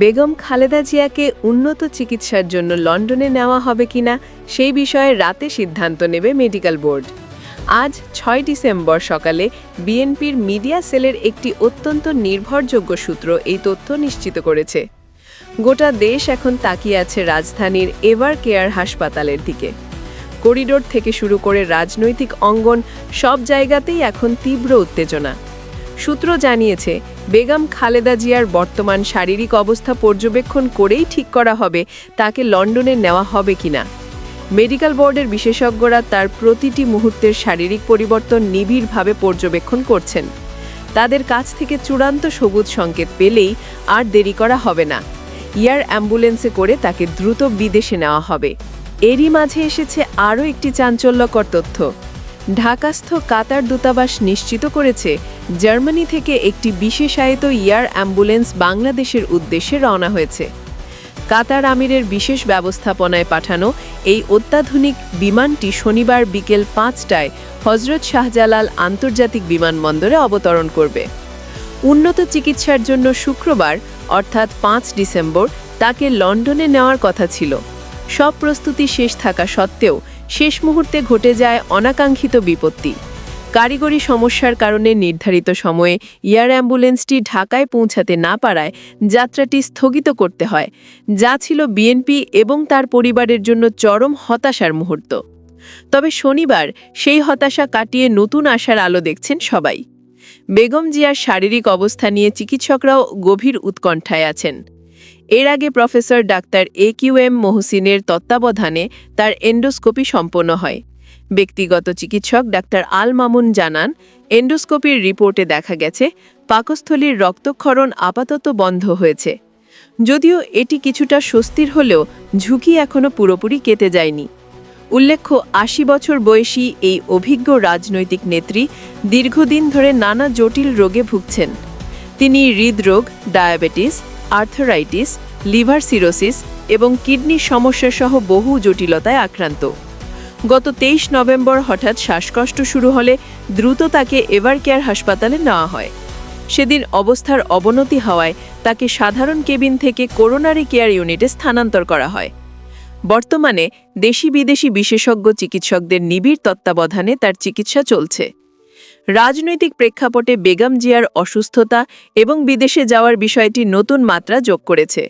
বেগম খালেদা জিয়াকে উন্নত চিকিৎসার জন্য লন্ডনে নেওয়া হবে কিনা সেই বিষয়ে রাতে সিদ্ধান্ত নেবে মেডিকেল বোর্ড। আজ ছয় ডিসেম্বর সকালে বিএনপির মিডিয়া সেলের একটি অত্যন্ত নির্ভরযোগ্য সূত্র এই তথ্য নিশ্চিত করেছে। গোটা দেশ এখন তাকিয়ে আছে রাজধানীর এভার কেয়ার হাসপাতালের দিকে। করিডোর থেকে শুরু করে রাজনৈতিক অঙ্গন সব জায়গাতেই এখন তীব্র উত্তেজনা। সূত্র জানিয়েছে বেগম খালেদা জিয়ার বর্তমান শারীরিক অবস্থা পর্যবেক্ষণ করেই ঠিক করা হবে, তাকে লন্ডনে নেওয়া হবে কিনা। মেডিকেল বোর্ডের বিশেষজ্ঞরা তার প্রতিটি মুহূর্তের শারীরিক পরিবর্তন নিবিড়ভাবে পর্যবেক্ষণ করছেন। তাদের কাছ থেকে চূড়ান্ত সবুজ সংকেত পেলেই আর দেরি করা হবে না। এয়ার অ্যাম্বুলেন্সে করে তাকে দ্রুত বিদেশে নেওয়া হবে। এরই মাঝে এসেছে আরও একটি চাঞ্চল্যকর তথ্য। ঢাকাস্থ কাতার দূতাবাস নিশ্চিত করেছে, জার্মানি থেকে একটি বিশেষায়িত ইয়ার অ্যাম্বুলেন্স বাংলাদেশের উদ্দেশ্যে রওনা হয়েছে। কাতার আমিরের বিশেষ ব্যবস্থাপনায় পাঠানো এই অত্যাধুনিক বিমানটি শনিবার বিকেল পাঁচটায় হজরত শাহজালাল আন্তর্জাতিক বিমানবন্দরে অবতরণ করবে। উন্নত চিকিৎসার জন্য শুক্রবার, অর্থাৎ পাঁচ ডিসেম্বর, তাকে লন্ডনে নেওয়ার কথা ছিল। সব প্রস্তুতি শেষ থাকা সত্ত্বেও শেষ মুহূর্তে ঘটে যায় অনাকাঙ্ক্ষিত বিপত্তি। কারিগরি সমস্যার কারণে নির্ধারিত সময়ে এয়ার অ্যাম্বুলেন্সটি ঢাকায় পৌঁছাতে না পারায় যাত্রাটি স্থগিত করতে হয়, যা ছিল বিএনপি এবং তার পরিবারের জন্য চরম হতাশার মুহূর্ত। তবে শনিবার সেই হতাশা কাটিয়ে নতুন আশার আলো দেখছেন সবাই। বেগম জিয়ার শারীরিক অবস্থা নিয়ে চিকিৎসকরাও গভীর উৎকণ্ঠায় আছেন। এর আগে professor doctor A Q M মহসিনের তত্ত্বাবধানে তার এন্ডোস্কোপি সম্পন্ন হয়। ব্যক্তিগত চিকিৎসক ডাক্তার আল মামুন জানান, এন্ডোস্কোপির রিপোর্টে দেখা গেছে, পাকস্থলীর রক্তক্ষরণ আপাতত বন্ধ হয়েছে। যদিও এটি কিছুটা স্বস্তির হলেও ঝুঁকি এখনও পুরোপুরি কেটে যায়নি। উল্লেখ্য, আশি বছর বয়সী এই অভিজ্ঞ রাজনৈতিক নেত্রী দীর্ঘদিন ধরে নানা জটিল রোগে ভুগছেন। তিনি হৃদরোগ, ডায়াবেটিস আর্থারাইটিস লিভার সিরোসিস এবং কিডনির সমস্যা সহ বহু জটিলতায় আক্রান্ত। গত তেইশ নভেম্বর হঠাৎ শ্বাসকষ্ট শুরু হলে দ্রুত তাকে এভার কেয়ার হাসপাতালে নেওয়া হয়। সেদিন অবস্থার অবনতি হওয়ায় তাকে সাধারণ কেবিন থেকে করোনারি কেয়ার ইউনিটে স্থানান্তর করা হয়। বর্তমানে দেশি বিদেশি বিশেষজ্ঞ চিকিৎসকদের নিবিড় তত্ত্বাবধানে তার চিকিৎসা চলছে। রাজনৈতিক প্রেক্ষাপটে বেগম জিয়ার অসুস্থতা এবং বিদেশে যাওয়ার বিষয়টি নতুন মাত্রা যোগ করেছে।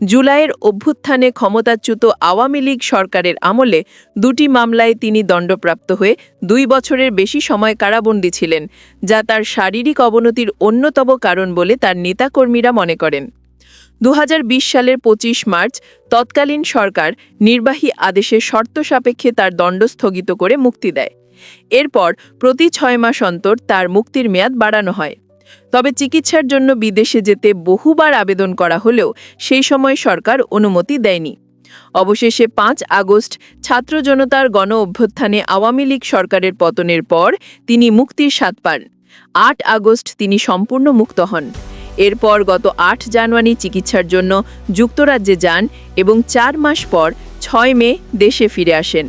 জুলাইয়ের অভ্যুত্থানে ক্ষমতাচ্যুত আওয়ামী লীগ সরকারের আমলে দুটি মামলায় তিনি দণ্ডপ্রাপ্ত হয়ে দুই বছরের বেশি সময় কারাবন্দী ছিলেন, যা তার শারীরিক অবনতির অন্যতম কারণ বলে তার নেতাকর্মীরা মনে করেন। দু হাজার বিশ সালের ২৫ মার্চ তৎকালীন সরকার নির্বাহী আদেশে শর্ত সাপেক্ষে তার দণ্ড স্থগিত করে মুক্তি দেয়। এরপর প্রতি ছয় মাস অন্তর তার মুক্তির মেয়াদ বাড়ানো হয়। তবে চিকিৎসার জন্য বিদেশে যেতে বহুবার আবেদন করা হলেও সেই সময় সরকার অনুমতি দেয়নি। অবশেষে পাঁচ আগস্ট ছাত্র জনতার গণ অভ্যুত্থানে আওয়ামী লীগ সরকারের পতনের পর তিনি মুক্তির স্বাদ পান। আট আগস্ট তিনি সম্পূর্ণ মুক্ত হন। এরপর গত আট জানুয়ারি চিকিৎসার জন্য যুক্তরাজ্যে যান এবং চার মাস পর ছয় মে দেশে ফিরে আসেন।